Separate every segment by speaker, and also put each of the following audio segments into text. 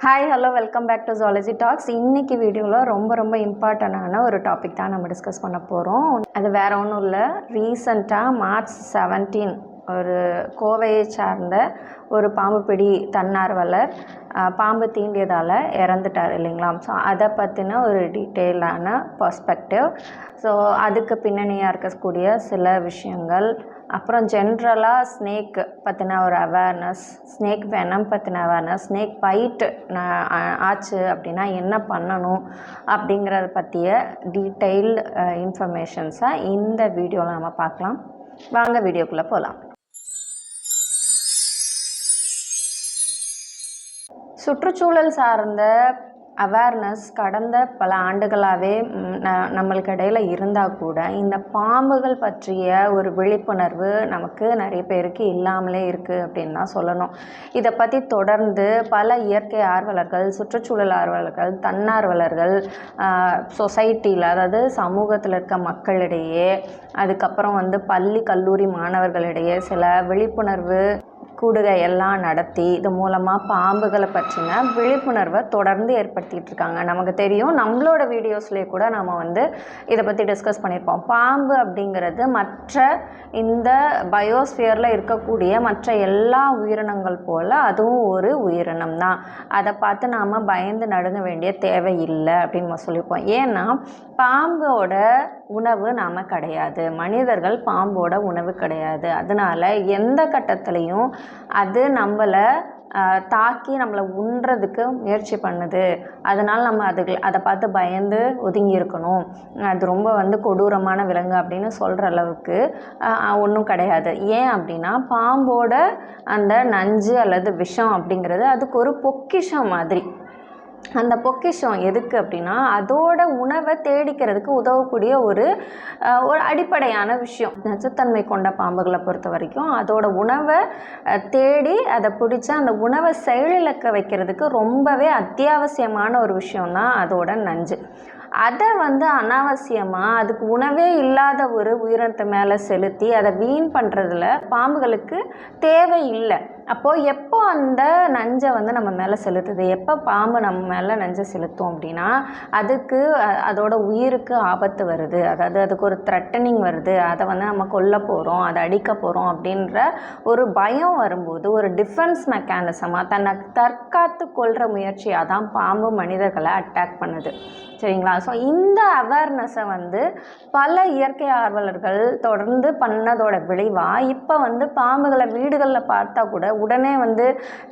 Speaker 1: Hi hello welcome back to zoology talks இன்றைக்கி வீடியோவில் ரொம்ப ரொம்ப இம்பார்ட்டண்டான ஒரு டாபிக் தான் நம்ம டிஸ்கஸ் பண்ண போகிறோம் அது வேற ஒன்றும் இல்லை. ரீசண்டாக மார்ச் செவன்டீன் ஒரு கோவையை சார்ந்த ஒரு பாம்பு பிடி தன்னார்வலர் பாம்பு தீண்டியதால் இறந்துட்டார் இல்லைங்களா? ஸோ அதை பற்றின ஒரு டீட்டெயிலான பர்ஸ்பெக்டிவ் ஸோ அதுக்கு பின்னணியாக இருக்கக்கூடிய சில விஷயங்கள். அப்புறம் ஜென்ரலாக ஸ்னேக் பற்றின ஒரு அவேர்னஸ் ஸ்னேக் வெனம் பற்றின அவேர்னஸ் ஸ்னேக் பைட்டு ஆச்சு அப்படின்னா என்ன பண்ணணும் அப்படிங்கிறத பற்றிய டீட்டெயில்டு இன்ஃபர்மேஷன்ஸை இந்த வீடியோவில் நம்ம பார்க்கலாம். வாங்க வீடியோக்குள்ளே போகலாம் சுற்றுச்சூழல் சார்ந்த அவேர்னஸ் கடந்த பல ஆண்டுகளாகவே நம்மளுக்கு இடையில் இருந்தால் கூட இந்த பாம்புகள் பற்றிய ஒரு விழிப்புணர்வு நமக்கு நிறைய பேருக்கு இல்லாமலே இருக்குது அப்படின்னு தான் சொல்லணும். இதை பற்றி தொடர்ந்து பல இயற்கை ஆர்வலர்கள் சுற்றுச்சூழல் ஆர்வலர்கள் தன்னார்வலர்கள் சொசைட்டியில் அதாவது சமூகத்தில் இருக்க மக்களிடையே அதுக்கப்புறம் வந்து பள்ளி கல்லூரி மாணவர்களிடையே சில விழிப்புணர்வு கூடுகை எல்லாம் நடத்தி இது மூலமாக பாம்புகளை பற்றின விழிப்புணர்வை தொடர்ந்து ஏற்படுத்திகிட்டு இருக்காங்க. நமக்கு தெரியும் நம்மளோட வீடியோஸ்லேயே கூட நம்ம வந்து இதை பற்றி டிஸ்கஸ் பண்ணியிருப்போம். பாம்பு அப்படிங்கிறது மற்ற இந்த பயோஸ்பியரில் இருக்கக்கூடிய மற்ற எல்லா உயிரினங்கள் போல் அதுவும் ஒரு உயிரினம் தான். அதை பார்த்து நாம் பயந்து நடுங்க வேண்டிய தேவை இல்லை அப்படின்னு நம்ம சொல்லியிருப்போம். ஏன்னா பாம்போட உணவு நாம் கிடையாது. மனிதர்கள் பாம்போட உணவு கிடையாது. அதனால் எந்த கட்டத்துலேயும் அது நம்மளை தாக்கி நம்மளை உண்றதுக்கு முயற்சி பண்ணுது. அதனால் நம்ம அதுக்கு அதை பார்த்து பயந்து ஒதுங்கி இருக்கணும். அது ரொம்ப வந்து கொடூரமான விலங்கு அப்படின்னு சொல்கிற அளவுக்கு ஒன்றும் கிடையாது. ஏன் அப்படின்னா பாம்போட அந்த நஞ்சு அல்லது விஷம் அப்படிங்கிறது அதுக்கு ஒரு பொக்கிஷம் மாதிரி. அந்த பொக்கிஷம் எதுக்கு அப்படின்னா அதோட உணவை தேடிக்கிறதுக்கு உதவக்கூடிய ஒரு ஒரு அடிப்படையான விஷயம். நச்சுத்தன்மை கொண்ட பாம்புகளை பொறுத்த வரைக்கும் அதோட உணவை தேடி அதை பிடிச்சி அந்த உணவை செயலிழக்க வைக்கிறதுக்கு ரொம்பவே அத்தியாவசியமான ஒரு விஷயம்னா அதோட நஞ்சு. அதை வந்து அனாவசியமாக அதுக்கு உணவே இல்லாத ஒரு உயிரினத்தை மேலே செலுத்தி அதை வீண் பண்ணுறதுல பாம்புகளுக்கு தேவை இல்லை. அப்போது எப்போ அந்த நஞ்சை வந்து நம்ம மேலே செலுத்துது? எப்போ பாம்பு நம்ம மேலே நஞ்சை செலுத்தும் அப்படின்னா அதுக்கு அதோட உயிருக்கு ஆபத்து வருது. அதாவது அதுக்கு ஒரு த்ரெட்டனிங் வருது. அதை வந்து நம்ம கொல்ல போகிறோம் அதை அடிக்க போகிறோம் அப்படின்ற ஒரு பயம் வரும்போது ஒரு டிஃபென்ஸ் மெக்கானிசமாக தன்னை தற்காத்து கொள்கிற முயற்சியாக தான் பாம்பு மனிதர்களை அட்டாக் பண்ணுது. சரிங்களா? ஸோ இந்த அவேர்னஸை வந்து பல இயற்கை ஆர்வலர்கள் தொடர்ந்து பண்ணதோட விளைவாக இப்போ வந்து பாம்புகளை வீடுகளில் பார்த்தா கூட உடனே வந்து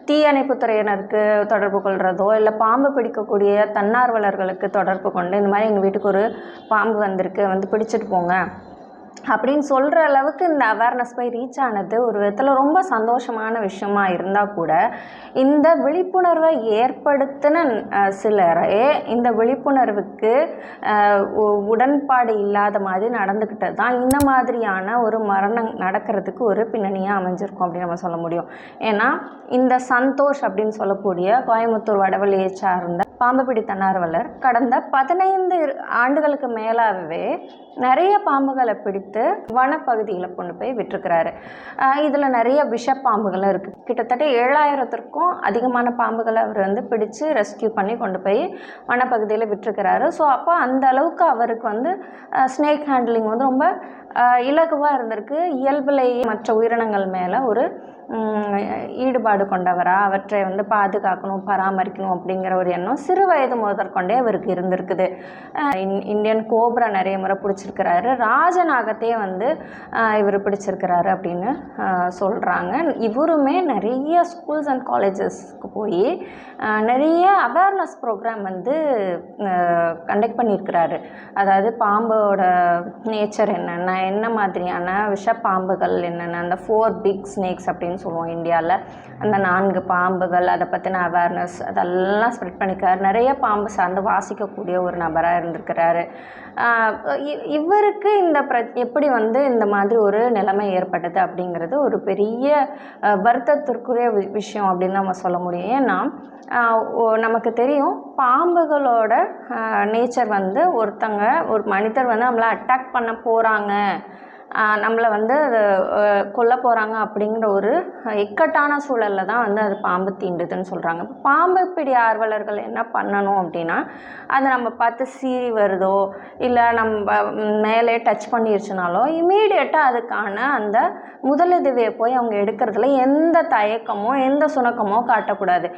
Speaker 1: தீயணைப்புத்துறையினருக்கு தொடர்பு கொள்கிறதோ இல்லை பாம்பு பிடிக்கக்கூடிய தன்னார்வலர்களுக்கு தொடர்பு கொண்டு இந்த மாதிரி எங்கள் வீட்டுக்கு ஒரு பாம்பு வந்திருக்கு வந்து பிடிச்சிட்டு போங்க. அப்படின்னு சொல்கிற அளவுக்கு இந்த அவேர்னஸ் போய் ரீச் ஆனது ஒரு விதத்தில் ரொம்ப சந்தோஷமான விஷயமா இருந்தால் கூட இந்த விழிப்புணர்வை ஏற்படுத்தின சிலரே இந்த விழிப்புணர்வுக்கு உ- உடன்பாடு இல்லாத மாதிரி நடந்துக்கிட்டது தான் இந்த மாதிரியான ஒரு மரணம் நடக்கிறதுக்கு ஒரு பின்னணியாக அமைஞ்சிருக்கும் அப்படின்னு நம்ம சொல்ல முடியும். ஏன்னா இந்த சந்தோஷ் அப்படின்னு சொல்லக்கூடிய கோயம்புத்தூர் வடவழியை சார்ந்த பாம்புபிடி தன்னார்வலர் கடந்த பதினைந்து ஆண்டுகளுக்கு மேலாகவே நிறைய பாம்புகளை பிடித்து வனப்பகுதியில் கொண்டு போய் விட்டுருக்கிறாரு. இதில் நிறைய விஷப்பாம்புகளும் இருக்குது கிட்டத்தட்ட ஏழாயிரத்திற்கும் அதிகமான பாம்புகளை அவர் வந்து பிடிச்சு ரெஸ்க்யூ பண்ணி கொண்டு போய் வனப்பகுதியில் விட்டுருக்கிறாரு. ஸோ அப்போ அந்த அளவுக்கு அவருக்கு வந்து ஸ்னேக் ஹேண்ட்லிங் வந்து ரொம்ப இலகுவாக இருந்திருக்கு. இயல்பிலேயே மற்ற உயிரினங்கள் மேலே ஒரு ஈடுபாடு கொண்டவரா? அவற்றை வந்து பாதுகாக்கணும் பராமரிக்கணும் அப்படிங்கிற ஒரு எண்ணம் சிறு வயது முதற்கொண்டே அவருக்கு இருந்திருக்குது. இன்- இந்தியன் கோப்ரா நிறைய முறை பிடிச்சிருக்கிறாரு. ராஜநாகத்தையே வந்து இவர் பிடிச்சிருக்கிறாரு அப்படின்னு சொல்கிறாங்க இவருமே நிறைய ஸ்கூல்ஸ் அண்ட் காலேஜஸ்க்கு போய் நிறைய அவேர்னஸ் ப்ரோக்ராம் வந்து கண்டக்ட் பண்ணியிருக்கிறாரு. அதாவது பாம்போட நேச்சர் என்னென்ன என்ன மாதிரியான விஷப்பாம்புகள் என்னென்ன? அந்த ஃபோர் பிக் ஸ்னேக்ஸ் அப்படின்னு சொல்லுவோம் இந்தியாவில் அந்த நான்கு பாம்புகள் அதை பற்றின அவேர்னஸ் அதெல்லாம் ஸ்ப்ரெட் பண்ணிக்கிறார் நிறைய பாம்பு சார்ந்து வாசிக்கக்கூடிய ஒரு நபராக இருந்திருக்கிறாரு. இவருக்கு இந்த பிர எப்படி வந்து இந்த மாதிரி ஒரு நிலைமை ஏற்பட்டது அப்படிங்கிறது ஒரு பெரிய வருத்தத்திற்குரிய வி- விஷயம் அப்படின்னு நம்ம சொல்ல முடியும். ஏன்னா ஓ- நமக்கு தெரியும் பாம்புகளோட நேச்சர் வந்து ஒருத்தங்க ஒரு மனிதர் வந்து நம்மளை அட்டாக் பண்ண போகிறாங்க நம்மளை வந்து அது கொல்ல போகிறாங்க அப்படிங்கிற ஒரு இக்கட்டான சூழலில் தான் வந்து அது பாம்பு தீண்டுதுன்னு சொல்கிறாங்க இப்போ பாம்பு பிடி ஆர்வலர்கள் என்ன பண்ணணும் அப்படின்னா அதை நம்ம பார்த்து சீறி வருதோ இல்லை நம்ம மேலே டச் பண்ணிருச்சுனாலோ இமீடியட்டாக அதுக்கான அந்த முதலுதவியை போய் அவங்க எடுக்கிறதுல எந்த தயக்கமோ எந்த சுணக்கமோ காட்டக்கூடாது.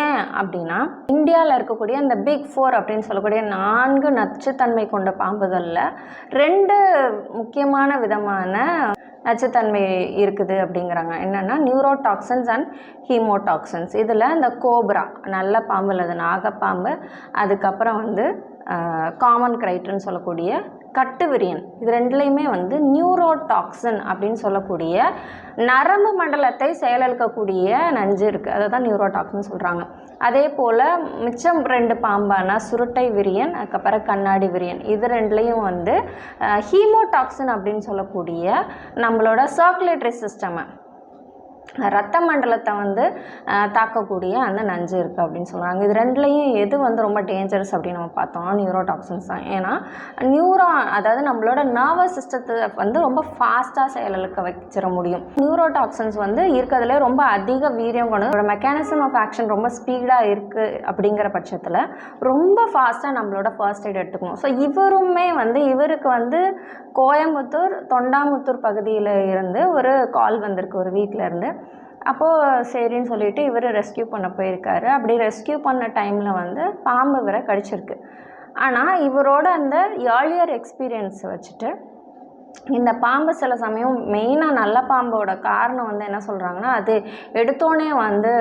Speaker 1: ஏன் அப்படின்னா இந்தியாவில் இருக்கக்கூடிய அந்த பிக் ஃபோர் அப்படின்னு சொல்லக்கூடிய நான்கு நச்சுத்தன்மை கொண்ட பாம்புகளில் ரெண்டு முக்கியமான வித விதமான நச்சுத்தன்மை இருக்குது அப்படிங்கிறாங்க. என்னென்னா நியூரோடாக்சின்ஸ் அண்ட் ஹீமோடாக்சின்ஸ் இதில் இந்த கோப்ரா நல்ல பாம்பு அல்லது நாகப்பாம்பு. அதுக்கப்புறம் வந்து காமன் கிரைட்டுன்னு சொல்லக்கூடிய கட்டு விரியன் இது ரெண்டுலேயுமே வந்து நியூரோடாக்சின் அப்படின்னு சொல்லக்கூடிய நரம்பு மண்டலத்தை செயலிழக்கக்கூடிய நஞ்சு இருக்குது அதை தான் நியூரோடாக்சின் சொல்கிறாங்க அதே போல் மிச்சம் ரெண்டு பாம்பான சுருட்டை விரியன் அதுக்கப்புறம் கண்ணாடி விரியன். இது ரெண்டுலேயும் வந்து ஹீமோடாக்சின் அப்படின்னு சொல்லக்கூடிய நம்மளோட சர்க்குலேட்டரி சிஸ்டமை ரத்த மண்டலத்தை வந்து தாக்கக்கூடிய அந்த நஞ்சு இருக்குது அப்படின்னு சொல்கிறாங்க இது ரெண்டுலேயும் எது வந்து ரொம்ப டேஞ்சரஸ் அப்படின்னு நம்ம பார்த்தோம்னா நியூரோடாக்சின்ஸ் தான். ஏன்னா நியூரான் அதாவது நம்மளோட நர்வஸ் சிஸ்டத்தை வந்து ரொம்ப ஃபாஸ்ட்டாக செயலிழக்க வச்சிட முடியும். நியூரோடாக்சின்ஸ் வந்து இருக்கிறதுல ரொம்ப அதிக வீரியம் கொண்டது. மெக்கானிசம் ஆஃப் ஆக்ஷன் ரொம்ப ஸ்பீடாக இருக்குது அப்படிங்கிற பட்சத்தில் ரொம்ப ஃபாஸ்ட்டாக நம்மளோட ஃபர்ஸ்ட் எய்ட் எடுத்துக்கணும் ஸோ இவருமே வந்து இவருக்கு வந்து கோயம்புத்தூர் தொண்டாமுத்தூர் பகுதியில் இருந்து ஒரு கால் வந்திருக்கு ஒரு வீட்டில் இருந்து. அப்போது சரின்னு சொல்லிட்டு இவர் ரெஸ்க்யூ பண்ண போயிருக்காரு. அப்படி ரெஸ்க்யூ பண்ண டைமில் வந்து பாம்பு வரை கடிச்சிருக்கு. ஆனால் இவரோட அந்த ஏர்லியர் எக்ஸ்பீரியன்ஸ் வச்சுட்டு இந்த பாம்பு சில சமயம் மெயினாக நல்ல பாம்போட காரணம் வந்து என்ன சொல்கிறாங்கன்னா அது எடுத்தோடனே வந்து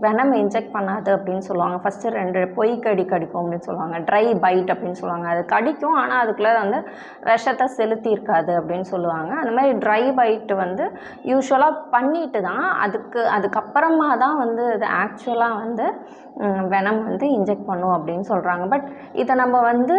Speaker 1: வெனம் இன்ஜெக்ட் பண்ணாது அப்படின்னு சொல்லுவாங்க. ஃபஸ்ட்டு ரெண்டு பொய் கடி கடிக்கும் அப்படின்னு சொல்லுவாங்க. ட்ரை பைட் அப்படின்னு சொல்லுவாங்க. அது கடிக்கும் ஆனால் அதுக்குள்ளே வந்து விஷத்தை செலுத்தி இருக்காது அப்படின்னு சொல்லுவாங்க. அந்த மாதிரி ட்ரை பைட் வந்து யூஸ்வலாக பண்ணிட்டு தான் அதுக்கு அதுக்கப்புறமா தான் வந்து அது ஆக்சுவலாக வந்து வெனம் வந்து இன்ஜெக்ட் பண்ணும் அப்படின்னு சொல்கிறாங்க பட் இதை நம்ம வந்து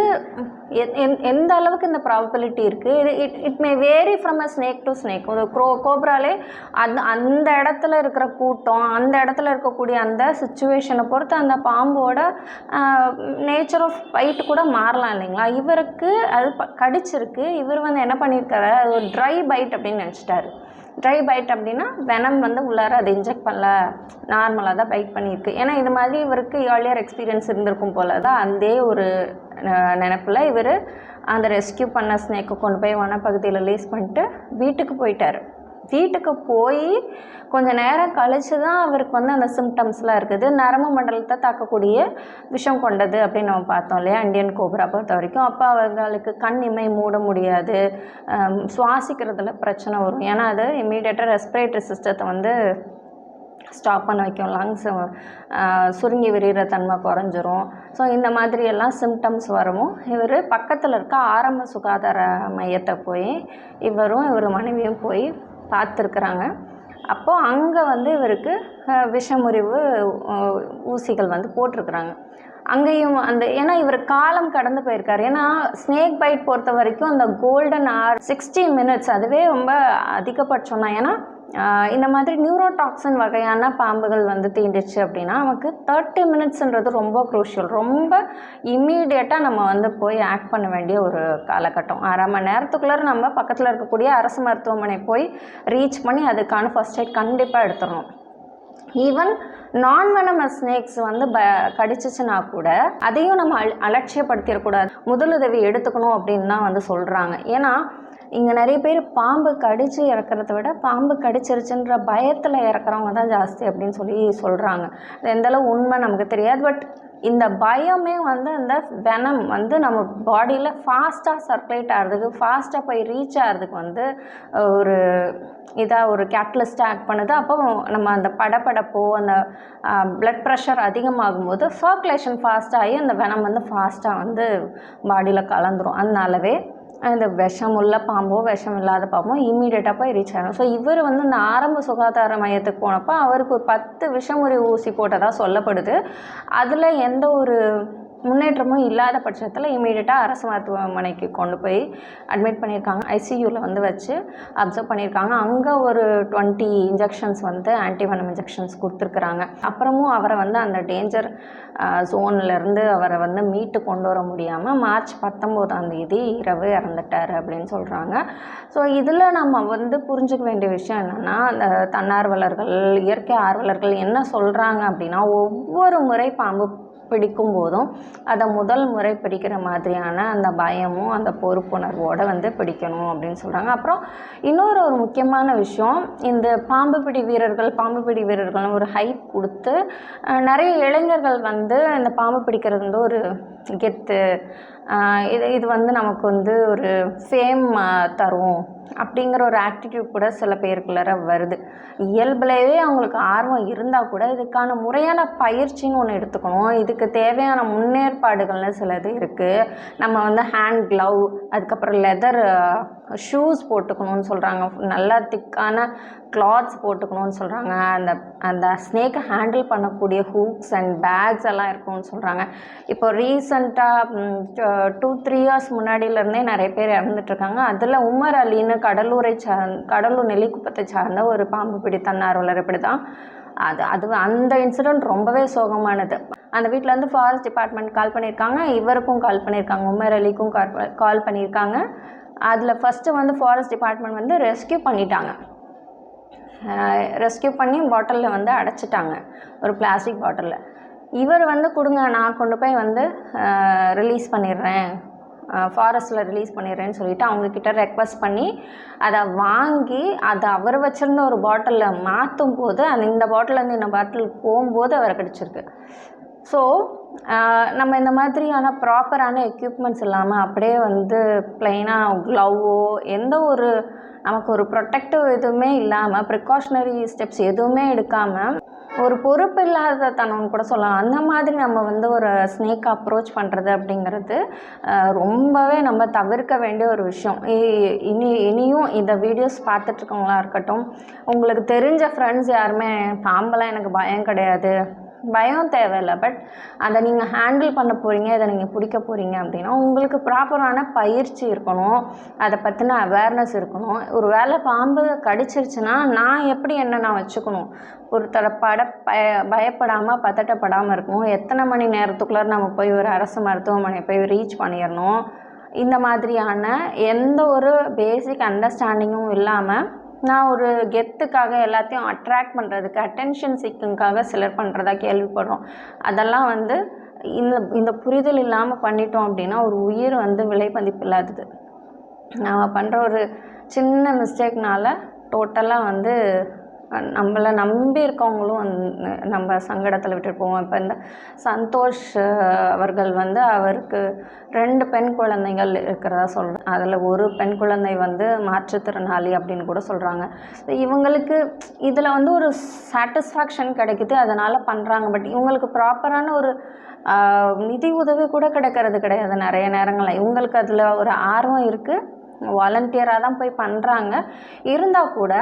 Speaker 1: எந்- எந்த அளவுக்கு இந்த ப்ராபபிலிட்டி இருக்குது இது it it may vary from a snake to snake ஒரு க்ரோ கோப்ராலே அந்த அந்த இடத்துல இருக்கிற கூட்டம் அந்த இடத்துல இருக்கக்கூடிய அந்த சுச்சுவேஷனை பொறுத்து அந்த பாம்போட நேச்சர் ஆஃப் பைட்டு கூட மாறலாம் இல்லைங்களா? இவருக்கு அது ப- கடிச்சிருக்கு. இவர் வந்து என்ன பண்ணியிருக்காரு? அது ஒரு ட்ரை பைட் அப்படின்னு நினச்சிட்டாரு. ட்ரை பைட் அப்படின்னா வெனம் வந்து உள்ளார அதை இன்ஜெக்ட் பண்ணல. நார்மலாக தான் பைட் பண்ணியிருக்கு. ஏன்னா இது மாதிரி இவருக்கு ஏர்லியர் எக்ஸ்பீரியன்ஸ் இருந்திருக்கும் போல தான் அதே ஒரு நினப்பில் இவர் அந்த ரெஸ்க்யூ பண்ண ஸ்னேக்கை கொண்டு போய் வனப்பகுதியில் ரிலீஸ் பண்ணிட்டு வீட்டுக்கு போயிட்டார். வீட்டுக்கு போய் கொஞ்சம் நேரம் கழித்து தான் அவருக்கு வந்து அந்த சிம்டம்ஸ்லாம் இருக்குது. நரம்பு மண்டலத்தை தாக்கக்கூடிய விஷம் கொண்டது அப்படின்னு நம்ம பார்த்தோம் இல்லையா? இந்தியன் கோபுரா பொறுத்த வரைக்கும். அப்போ அவங்களுக்கு கண் இமை மூட முடியாது. சுவாசிக்கிறதுல பிரச்சனை வரும். ஏன்னா அது இம்மீடியட்டாக ரெஸ்பிரேட்டரி சிஸ்டத்தை வந்து ஸ்டாப் பண்ண வைக்கும். லங்ஸ் சுருங்கி விரிகிற தன்மை குறைஞ்சிரும். ஸோ இந்த மாதிரி எல்லாம் சிம்டம்ஸ் வரவும் இவர் பக்கத்தில் இருக்க ஆரம்ப சுகாதார மையத்தை போய் இவரும் இவர் மனைவியும் போய் பார்த்துருக்குறாங்க. அப்போது அங்கே வந்து இவருக்கு விஷமுறிவு ஊசிகள் வந்து போட்டிருக்குறாங்க. அங்கேயும் அந்த ஏன்னா இவர் காலம் கடந்து போயிருக்காரு. ஏன்னா ஸ்னேக் பைட் பொறுத்த வரைக்கும் அந்த கோல்டன் ஆர் சிக்ஸ்டி மினிட்ஸ் அதுவே ரொம்ப அதிகபட்சம் தான். ஏன்னா இந்த மாதிரி நியூரோடாக்சின் வகையான பாம்புகள் வந்து தீண்டுச்சு அப்படின்னா நமக்கு தேர்ட்டி மினிட்ஸ்ன்றது ரொம்ப குரூஷியல் ரொம்ப இம்மீடியட்டாக நம்ம வந்து போய் ஆக்ட் பண்ண வேண்டிய ஒரு காலகட்டம். அரை மணி நேரத்துக்குள்ளே நம்ம பக்கத்தில் இருக்கக்கூடிய அரசு மருத்துவமனை போய் ரீச் பண்ணி அதுக்கான ஃபர்ஸ்ட் எய்ட் கண்டிப்பாக எடுத்துடணும். ஈவன் நான் வெனமஸ் ஸ்னேக்ஸ் வந்து ப கடிச்சிச்சுன்னா கூட அதையும் நம்ம அல் அலட்சியப்படுத்திடக்கூடாது. முதலுதவி எடுத்துக்கணும் அப்படின்னு தான் வந்து சொல்கிறாங்க ஏன்னா இங்கே நிறைய பேர் பாம்பு கடித்து இறக்குறத விட பாம்பு கடிச்சிருச்சுன்ற பயத்தில் இறக்குறவங்க தான் ஜாஸ்தி அப்படின்னு சொல்லி சொல்கிறாங்க அது எந்தளவு உண்மை நமக்கு தெரியாது. பட் இந்த பயமே வந்து அந்த வெனம் வந்து நம்ம பாடியில் ஃபாஸ்ட்டாக சர்க்குலேட் ஆகிறதுக்கு ஃபாஸ்ட்டாக போய் ரீச் ஆகிறதுக்கு வந்து ஒரு இதாக ஒரு கேட்டலிஸ்ட்டாக ஆக்ட் பண்ணுது. அப்போ நம்ம அந்த படபடப்போ அந்த ப்ளட் ப்ரெஷர் அதிகமாகும் போது சர்க்குலேஷன் ஃபாஸ்ட்டாகி அந்த வெனம் வந்து ஃபாஸ்ட்டாக வந்து பாடியில் கலந்துரும். அதனாலவே இந்த விஷம் உள்ள பாம்போ விஷம் இல்லாத பாம்போ இம்மீடியட்டாக போய் ரீச் ஆகிடும் ஸோ இவர் வந்து இந்த ஆரம்ப சுகாதார மையத்துக்கு போனப்போ அவருக்கு ஒரு பத்து விஷமுறி ஊசி போட்டதாக சொல்லப்படுது. அதில் எந்த ஒரு முன்னேற்றமும் இல்லாத பட்சத்தில் இமீடியட்டாக அரசு மருத்துவமனைக்கு கொண்டு போய் அட்மிட் பண்ணியிருக்காங்க. ஐசியூவில் வந்து வச்சு அப்சர்வ் பண்ணியிருக்காங்க. அங்கே ஒரு டுவெண்ட்டி இன்ஜெக்ஷன்ஸ் வந்து ஆன்டிவனம் இன்ஜெக்ஷன்ஸ் கொடுத்துருக்குறாங்க. அப்புறமும் அவரை வந்து அந்த டேஞ்சர் ஜோன்லேருந்து அவரை வந்து மீட்டு கொண்டு வர முடியாமல் மார்ச் பத்தொம்போதாம் தேதி இரவு இறந்துட்டார் அப்படின்னு சொல்கிறாங்க ஸோ இதில் நம்ம வந்து புரிஞ்சுக்க வேண்டிய விஷயம் என்னென்னா அந்த தன்னார்வலர்கள் இயற்கை ஆர்வலர்கள் என்ன சொல்கிறாங்க அப்படின்னா ஒவ்வொரு முறை பாம்பு பிடிக்கும் போதும் அதை முதல் முறை பிடிக்கிற மாதிரியான அந்த பயமும் அந்த பொறுப்புணர்வோடு வந்து பிடிக்கணும் அப்படின்னு சொல்கிறாங்க அப்புறம் இன்னொரு ஒரு முக்கியமான விஷயம் இந்த பாம்பு பிடி வீரர்கள் பாம்பு பிடி வீரர்கள்னு ஒரு ஹைப் கொடுத்து நிறைய இளைஞர்கள் வந்து இந்த பாம்பு பிடிக்கிறது வந்து ஒரு கெத்து இது இது வந்து நமக்கு வந்து ஒரு ஃபேம் தரும். அப்படிங்கிற ஒரு ஆட்டிடியூட் கூட சில பேருக்குள்ளார வருது. இயல்புலேயே அவங்களுக்கு ஆர்வம் இருந்தால் கூட இதுக்கான முறையான பயிற்சின்னு ஒன்று எடுத்துக்கணும். இதுக்கு தேவையான முன்னேற்பாடுகள்னு சிலது இருக்குது நம்ம வந்து ஹேண்ட் க்ளவ் அதுக்கப்புறம் லெதர் ஷூஸ் போட்டுக்கணும்னு சொல்கிறாங்க நல்லா திக்கான கிளாத்ஸ் போட்டுக்கணும்னு சொல்கிறாங்க அந்த அந்த ஸ்னேக்கை ஹேண்டில் பண்ணக்கூடிய ஹூக்ஸ் அண்ட் பேக்ஸ் எல்லாம் இருக்கும்னு சொல்கிறாங்க இப்போ ரீசண்டாக டூ த்ரீ இயர்ஸ் முன்னாடியிலேருந்தே நிறைய பேர் இறந்துட்டுருக்காங்க அதில் உமர் அலின்னு கடலூரை சார் கடலூர் நெல்லிக்குப்பத்தை சார்ந்த ஒரு பாம்பு பிடி தன்னார்வலர் இப்படி தான் அது அது அந்த இன்சிடெண்ட் ரொம்பவே சோகமானது. அந்த வீட்டில் வந்து ஃபாரஸ்ட் டிபார்ட்மெண்ட் கால் பண்ணியிருக்காங்க இவருக்கும் கால் பண்ணியிருக்காங்க உமர் அலிக்கும் கால் கால் பண்ணியிருக்காங்க அதில் ஃபஸ்ட்டு வந்து ஃபாரஸ்ட் டிபார்ட்மெண்ட் வந்து ரெஸ்க்யூ பண்ணிட்டாங்க. ரெஸ்க்யூ பண்ணி பாட்டிலில் வந்து அடைச்சிட்டாங்க. ஒரு பிளாஸ்டிக் பாட்டிலில் இவர் வந்து கொடுங்க நான் கொண்டு போய் வந்து ரிலீஸ் பண்ணிடுறேன். ஃபாரஸ்ட்டில் ரிலீஸ் பண்ணிடுறேன்னு சொல்லிட்டு அவங்கக்கிட்ட ரெக்வஸ்ட் பண்ணி அதை வாங்கி அதை அவர் வச்சுருந்த ஒரு பாட்டிலில் மாற்றும் போது அந்த இந்த பாட்டிலேருந்து இந்த பாட்டில் போகும்போது அவர் கிடச்சிருக்கு. ஸோ நம்ம இந்த மாதிரியான ப்ராப்பரான எக்யூப்மெண்ட்ஸ் இல்லாமல் அப்படியே வந்து ப்ளைனாக க்ளவ்வோ எந்த ஒரு நமக்கு ஒரு ப்ரொடெக்டிவ் எதுவுமே இல்லாமல் ப்ரிகாஷ்னரி ஸ்டெப்ஸ் எதுவுமே எடுக்காமல் ஒரு பொறுப்பு இல்லாத தனம்னு கூட சொல்லலாம். அந்த மாதிரி நம்ம வந்து ஒரு ஸ்னேக் அப்ரோச் பண்ணுறது அப்படிங்கிறது ரொம்பவே நம்ம தவிர்க்க வேண்டிய ஒரு விஷயம். இ- இனி இனியும் இந்த வீடியோஸ் பார்த்துட்ருக்கவங்களா இருக்கட்டும் உங்களுக்கு தெரிஞ்ச ஃப்ரெண்ட்ஸ் யாருமே பாம்பெல்லாம் எனக்கு பயம் கிடையாது. பயம் தேவையில்லை. பட் அதை நீங்கள் ஹேண்டில் பண்ண போகிறீங்க இதை நீங்கள் பிடிக்க போகிறீங்க அப்படின்னா உங்களுக்கு ப்ராப்பரான பயிற்சி இருக்கணும். அதை பற்றின அவேர்னஸ் இருக்கணும். ஒரு வேளை பாம்பு கடிச்சிருச்சுன்னா நான் எப்படி என்ன நான் வச்சுக்கணும்? ஒருத்தரை பட பய பயப்படாமல் பதட்டப்படாமல் இருக்கணும். எத்தனை மணி நேரத்துக்குள்ளே நம்ம போய் ஒரு அரசு மருத்துவமனை போய் ரீச் பண்ணிடணும்? இந்த மாதிரியான எந்த ஒரு பேசிக் அண்டர்ஸ்டாண்டிங்கும் இல்லாமல் நான் ஒரு கெத்துக்காக எல்லாத்தையும் அட்ராக்ட் பண்ணுறதுக்கு அட்டென்ஷன் சீக்கிங்காக சிலர் பண்ணுறதா கேள்விப்படுறோம். அதெல்லாம் வந்து இந்த இந்த புரிதல் இல்லாமல் பண்ணிட்டோம் அப்படின்னா ஒரு உயிர் வந்து விலை மதிப்பு இல்லாதது. நாம் பண்ணுற ஒரு சின்ன மிஸ்டேக்னால் டோட்டலாக வந்து நம்மளை நம்பி இருக்கவங்களும் வந்து நம்ம சங்கடத்தில் விட்டுட்டு போவோம். இப்போ இந்த சந்தோஷ் அவர்கள் வந்து அவருக்கு ரெண்டு பெண் குழந்தைகள் இருக்கிறதா சொல்கிறேன் அதில் ஒரு பெண் குழந்தை வந்து மாற்றுத்திறனாளி அப்படின்னு கூட சொல்கிறாங்க இவங்களுக்கு இதில் வந்து ஒரு சாட்டிஸ்ஃபேக்ஷன் கிடைக்குது அதனால் பண்ணுறாங்க பட் இவங்களுக்கு ப்ராப்பரான ஒரு நிதி உதவி கூட கிடைக்கிறது கிடையாது நிறைய நேரங்களில். இவங்களுக்கு அதில் ஒரு ஆர்வம் இருக்குது வாலண்டியராக தான் போய் பண்ணுறாங்க இருந்தால் கூட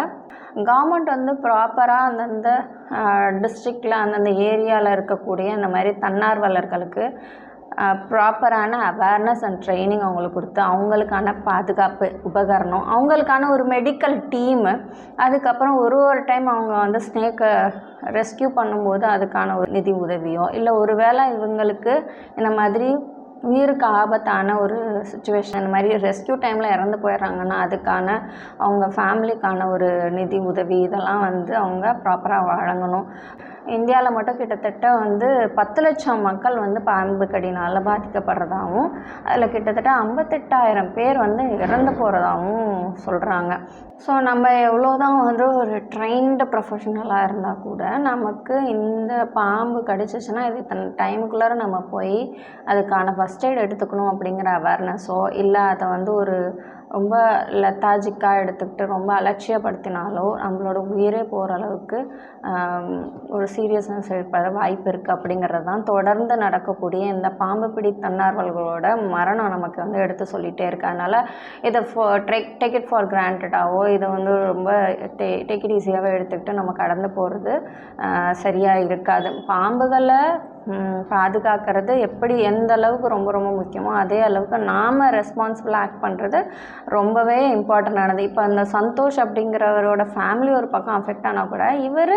Speaker 1: கவர்மெண்ட் வந்து ப்ராப்பராக அந்தந்த டிஸ்ட்ரிக்டில் அந்தந்த ஏரியாவில் இருக்கக்கூடிய இந்த மாதிரி தன்னார்வலர்களுக்கு ப்ராப்பரான அவேர்னஸ் அண்ட் ட்ரைனிங் அவங்களுக்கு கொடுத்து அவங்களுக்கான பாதுகாப்பு உபகரணம் அவங்களுக்கான ஒரு மெடிக்கல் டீமு அதுக்கப்புறம் ஒரு ஒரு டைம் அவங்க வந்து ஸ்னேக்கை ரெஸ்க்யூ பண்ணும்போது அதுக்கான ஒரு நிதி உதவியோ இல்லை ஒரு வேளை இவங்களுக்கு இந்த மாதிரி உயிருக்கு ஆபத்தான ஒரு சுச்சுவேஷன் இந்த மாதிரி ரெஸ்க்யூ டைமில் இறந்து போயிடுறாங்கன்னா அதுக்கான அவங்க ஃபேமிலிக்கான ஒரு நிதி உதவி இதெல்லாம் வந்து அவங்க ப்ராப்பராக வழங்கணும். இந்தியாவில் மட்டும் கிட்டத்தட்ட வந்து பத்து லட்சம் மக்கள் வந்து பாம்பு கடினால் பாதிக்கப்படுறதாகவும் அதில் கிட்டத்தட்ட ஐம்பத்தெட்டாயிரம் பேர் வந்து இறந்து போகிறதாகவும் சொல்கிறாங்க ஸோ நம்ம எவ்வளோதான் வந்து ஒரு ட்ரெயின்டு ப்ரொஃபஷனலாக இருந்தால் கூட நமக்கு இந்த பாம்பு கடிச்சிச்சுன்னா இது இத்தனை டைமுக்குள்ளார நம்ம போய் அதுக்கான ஃபஸ்ட் எய்ட் எடுத்துக்கணும் அப்படிங்கிற அவேர்னஸோ இல்லை அதை வந்து ஒரு ரொம்ப லெத்தாஜிக்காக எடுத்துக்கிட்டு ரொம்ப அலட்சியப்படுத்தினாலோ நம்மளோட உயிரே போகிற அளவுக்கு ஒரு சீரியஸ்னஸ் ஏற்பட வாய்ப்பு இருக்குது அப்படிங்கிறது தான் தொடர்ந்து நடக்கக்கூடிய இந்த பாம்பு பிடி தன்னார்வல்களோட மரணம் நமக்கு வந்து எடுத்து சொல்லிகிட்டே இருக்கு. அதனால் இதை for take take it for கிராண்டடாவோ இதை வந்து ரொம்ப டே டேக் இட் ஈஸியாகவே எடுத்துக்கிட்டு நம்ம கடந்து போகிறது சரியாக இருக்காது. பாம்புகளை பாதுகாக்கிறது எப்படி எந்த அளவுக்கு ரொம்ப ரொம்ப முக்கியமோ அதே அளவுக்கு நாம் ரெஸ்பான்சிபிளாக ஆக்ட் பண்ணுறது ரொம்பவே இம்பார்ட்டண்டானது இப்போ அந்த சந்தோஷ் அப்படிங்கிறவரோட ஃபேமிலி ஒரு பக்கம் அஃபெக்ட் ஆனால் கூட இவர்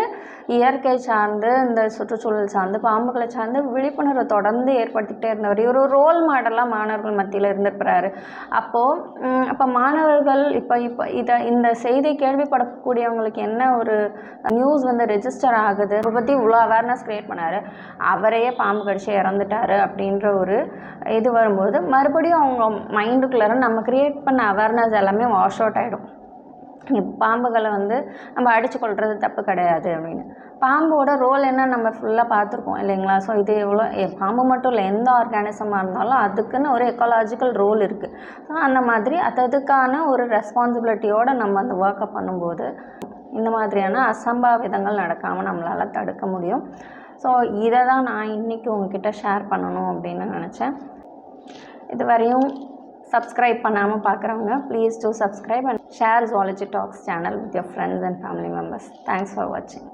Speaker 1: இயற்கை சார்ந்து இந்த சுற்றுச்சூழல் சார்ந்து பாம்புகளை சார்ந்து விழிப்புணர்வு தொடர்ந்து ஏற்படுத்திக்கிட்டே இருந்தவர். இவர் ஒரு ரோல் மாடலாக மாணவர்கள் மத்தியில் இருந்திருக்கிறாரு. அப்போது அப்போ மாணவர்கள் இப்போ இப்போ இதை இந்த செய்தி கேள்விப்படக்கூடியவங்களுக்கு என்ன ஒரு நியூஸ் வந்து ரெஜிஸ்டர் ஆகுது அதை பற்றி இவ்வளோ அவேர்னஸ் க்ரியேட் பண்ணார். அவரை அவரையே பாம்பு கடிச்சு இறந்துட்டாரு அப்படின்ற ஒரு இது வரும்போது மறுபடியும் அவங்க மைண்டுக்குள்ளார நம்ம க்ரியேட் பண்ண அவேர்னஸ் எல்லாமே வாஷ் அவுட் ஆகிடும் பாம்புகளை வந்து நம்ம அடித்து கொள்வது தப்பு கிடையாது அப்படின்னு. பாம்போட ரோல் என்ன நம்ம ஃபுல்லாக பார்த்துருக்கோம் இல்லைங்களா? ஸோ இது எவ்வளோ பாம்பு மட்டும் இல்லை எந்த ஆர்கானிசமாக இருந்தாலும் அதுக்குன்னு ஒரு எக்காலஜிக்கல் ரோல் இருக்குது ஸோ அந்த மாதிரி அதுக்கான ஒரு ரெஸ்பான்சிபிலிட்டியோடு நம்ம அந்த ஒர்க்கை பண்ணும்போது இந்த மாதிரியான அசம்பாவிதங்கள் நடக்காமல் நம்மளால் தடுக்க முடியும். ஸோ இதை தான் நான் இன்றைக்கி உங்ககிட்ட ஷேர் பண்ணணும் அப்படின்னு நினச்சேன். இதுவரையும் சப்ஸ்கிரைப் பண்ணாமல் பார்க்குறவங்க please do subscribe and share zoology talks channel with your friends and family members thanks for வாட்சிங்